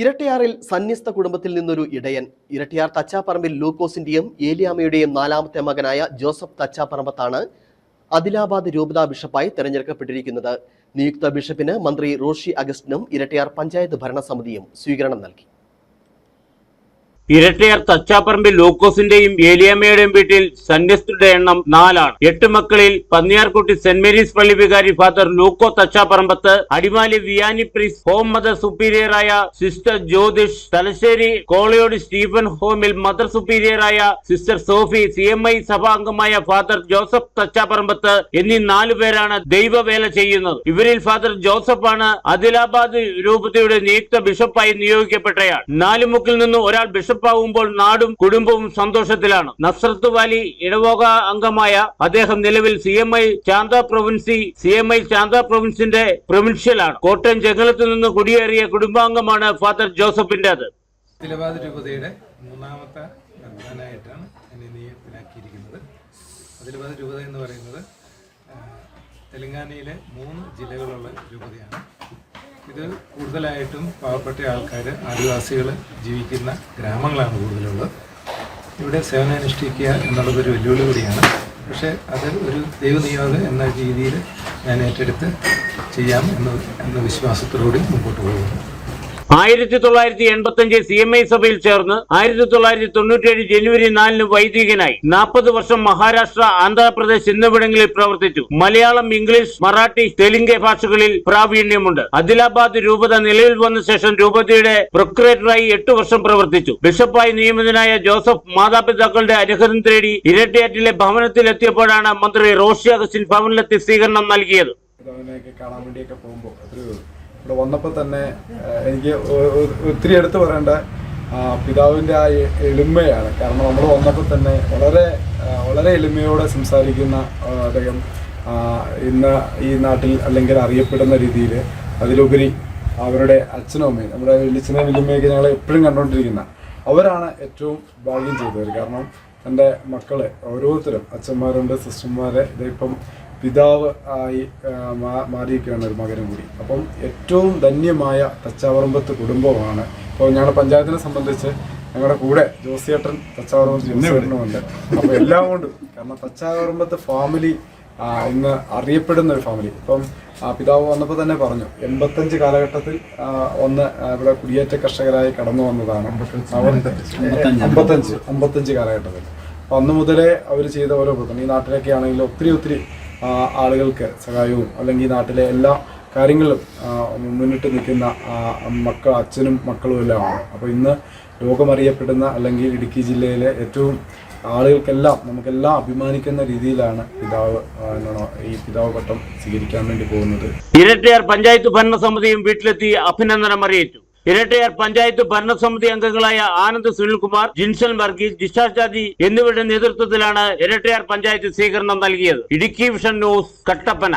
ഇരട്ടിയാറിൽ സന്യസ്ത കുടുംബത്തിൽ നിന്നൊരു ഇടയൻ. ഇരട്ടിയാർ തച്ചാപ്പറമ്പിൽ ലൂക്കോസിന്റെയും ഏലിയാമയുടെയും നാലാമത്തെ മകനായ ജോസഫ് തച്ചാപ്പറമ്പത്താണ് അദിലാബാദ് രൂപതാ ബിഷപ്പായി തെരഞ്ഞെടുക്കപ്പെട്ടിരിക്കുന്നത്. നിയുക്ത ബിഷപ്പിന് മന്ത്രി റോഷി അഗസ്റ്റിനും ഇരട്ടിയാർ പഞ്ചായത്ത് ഭരണസമിതിയും സ്വീകരണം നൽകി. ഇരട്ടയാർ തച്ചാപ്പറമ്പിൽ ലൂക്കോസിന്റെയും ഏലിയമ്മയുടെയും വീട്ടിൽ സന്യസ്തരുടെ എണ്ണം നാലാണ്. എട്ട് മക്കളിൽ പന്നിയാർകുട്ടി സെന്റ് മേരീസ് പള്ളി വികാരി father Luko Thachaparambath Adimali Vianney priest home mother സുപ്പീരിയറായ sister Jyothish Thalassery കോളയോട് സ്റ്റീഫൻ ഹോമിൽ mother സുപ്പീരിയറായ sister Sophie C M I സഭാംഗമായ father Joseph Thachaparambath എന്നീ നാലു പേരാണ് ദൈവവേല ചെയ്യുന്നത്. ഇവരിൽ ഫാദർ ജോസഫ് ആണ് ആദിലാബാദ് രൂപതയുടെ നിയുക്ത ബിഷപ്പായി നിയോഗിക്കപ്പെട്ടയാൾ. നാലുമുക്കിൽ നിന്ന് ഒരാൾ ബിഷപ്പാകുമ്പോൾ നാടും കുടുംബവും സന്തോഷത്തിലാണ്. നസ്രത്ത് വാലി ഇടവോക അംഗമായ അദ്ദേഹം നിലവിൽ C M I Chanda province C M I Chanda പ്രൊവിൻസിന്റെ പ്രൊവിൻഷ്യലാണ്. കോട്ടയം ചെങ്ങലത്ത് നിന്ന് കുടിയേറിയ കുടുംബാംഗമാണ് ഫാദർ ജോസഫിന്റേത്. രൂപതയുടെ മൂന്നാമത്തെ മെമ്പറാനായിട്ടാണ് എന്നെ നിയത്തിലാക്കിയിരിക്കുന്നത്. ദിലബാദ് രൂപത എന്ന് പറയുന്നത് തെലങ്കാനയിലെ മൂന്ന് ജില്ലകളുള്ള രൂപതയാണ്. ഇത് കൂടുതലായിട്ടും പാവപ്പെട്ട ആൾക്കാർ ആദിവാസികൾ ജീവിക്കുന്ന ഗ്രാമങ്ങളാണ് കൂടുതലുള്ളത്. ഇവിടെ സേവനം അനുഷ്ഠിക്കുക എന്നുള്ളത് വെല്ലുവിളി കൂടിയാണ്. പക്ഷേ അത് ഒരു ദൈവനിയോഗം എന്ന രീതിയിൽ ഞാൻ ഏറ്റെടുത്ത് ചെയ്യാം എന്ന എന്ന വിശ്വാസത്തോടുകൂടി മുമ്പോട്ട് പോകുന്നു. ആയിരത്തി തൊള്ളായിരത്തി എൺപത്തി അഞ്ച് സി എം ഐ സഭയിൽ ചേർന്ന് ആയിരത്തി തൊള്ളായിരത്തി തൊണ്ണൂറ്റിയേഴ് ജനുവരി നാലിന് വൈദികനായി നാൽപ്പത് വർഷം മഹാരാഷ്ട്ര ആന്ധ്രാപ്രദേശ് എന്നിവിടങ്ങളിൽ പ്രവർത്തിച്ചു. മലയാളം ഇംഗ്ലീഷ് മറാഠി തെലുങ്ക് ഭാഷകളിൽ പ്രാവീണ്യമുണ്ട്. അദിലാബാദ് രൂപത നിലവിൽ വന്ന ശേഷം രൂപതയുടെ പ്രൊക്രേറ്ററായി എട്ട് വർഷം പ്രവർത്തിച്ചു. ബിഷപ്പായി നിയമിതനായ ജോസഫ് മാതാപിതാക്കളുടെ അനുഗ്രഹം തേടി ഇരട്ടിയാറ്റിലെ ഭവനത്തിലെത്തിയപ്പോഴാണ് മന്ത്രി റോഷി അഗസ്റ്റിൻ ഭവനിലെത്തി സ്വീകരണം നൽകിയത്. കാണാൻ വേണ്ടിയൊക്കെ പോകുമ്പോൾ ഇവിടെ വന്നപ്പോൾ തന്നെ എനിക്ക് ഒത്തിരി എടുത്തു പറയേണ്ട പിതാവിന്റെ ആ എളിമയാണ്. കാരണം നമ്മൾ വന്നപ്പോൾ തന്നെ വളരെ വളരെ എളിമയോടെ സംസാരിക്കുന്ന അദ്ദേഹം ഇന്ന് ഈ നാട്ടിൽ അല്ലെങ്കിൽ അറിയപ്പെടുന്ന രീതിയിൽ അതിലുപരി അവരുടെ അച്ഛനും അമ്മയും നമ്മുടെ വെള്ളിച്ചനെ വലിയമ്മയൊക്കെ ഞങ്ങൾ എപ്പോഴും കണ്ടുകൊണ്ടിരിക്കുന്ന അവരാണ് ഏറ്റവും ഭാഗ്യം ചെയ്തവർ. കാരണം എന്റെ മക്കളെ ഓരോരുത്തരും അച്ഛന്മാരുണ്ട് സിസ്റ്റർമാരെ ഇതിപ്പം പിതാവ് ആയി മാറിയിരിക്കുകയാണ് ഒരു മകനും കൂടി. അപ്പം ഏറ്റവും ധന്യമായ തച്ചാവറമ്പത്ത് കുടുംബമാണ്. അപ്പോൾ ഞങ്ങളുടെ പഞ്ചായത്തിനെ സംബന്ധിച്ച് ഞങ്ങളുടെ കൂടെ ജോസിയേട്ടൻ തച്ചാവറമ്പത്ത് ജോസിയേട്ടനുമുണ്ട്. അപ്പോൾ എല്ലാം കൊണ്ടും കാരണം തച്ചാവറമ്പത്ത് ഫാമിലി ഇന്ന് അറിയപ്പെടുന്ന ഒരു ഫാമിലി. ഇപ്പം പിതാവ് വന്നപ്പോൾ തന്നെ പറഞ്ഞു എൺപത്തഞ്ച് കാലഘട്ടത്തിൽ ഒന്ന് ഇവിടെ കുടിയേറ്റ കർഷകരായി കടന്നു വന്നതാണ്. അമ്പത്തഞ്ച് അമ്പത്തഞ്ച് കാലഘട്ടത്തിൽ. അപ്പം അന്ന് മുതലേ അവർ ചെയ്ത ഓരോ പ്രവർത്തനം. ഈ നാട്ടിലൊക്കെ ആണെങ്കിലും ഒത്തിരി ഒത്തിരി ആളുകൾക്ക് സഹായവും അല്ലെങ്കിൽ നാട്ടിലെ എല്ലാ കാര്യങ്ങളിലും മുന്നിട്ട് നിൽക്കുന്ന മക്കൾ അച്ഛനും മക്കളും എല്ലാമാണ് അപ്പോൾ ഇന്ന് ലോകമറിയപ്പെടുന്ന അല്ലെങ്കിൽ ഇടുക്കി ജില്ലയിലെ ഏറ്റവും ആളുകൾക്കെല്ലാം നമുക്കെല്ലാം അഭിമാനിക്കുന്ന രീതിയിലാണ് പിതാവ് ഈ പിതാവ് പട്ടം സ്വീകരിക്കാൻ വേണ്ടി പോകുന്നത്. ഇരട്ടിയാർ പഞ്ചായത്ത് ഭരണസമിതിയും വീട്ടിലെത്തി അഭിനന്ദനം അറിയിച്ചു ഇരട്ടയാർ പഞ്ചായത്ത് ഭരണസമിതി അംഗങ്ങളായ ആനന്ദ് സുനിൽകുമാർ ജിൻസൽ വർഗീസ് ജിഷാജാദി എന്നിവരുടെ നേതൃത്വത്തിലാണ് ഇരട്ടയാർ പഞ്ചായത്ത് സ്വീകരണം നൽകിയത്. Idukki vision news Kattappana.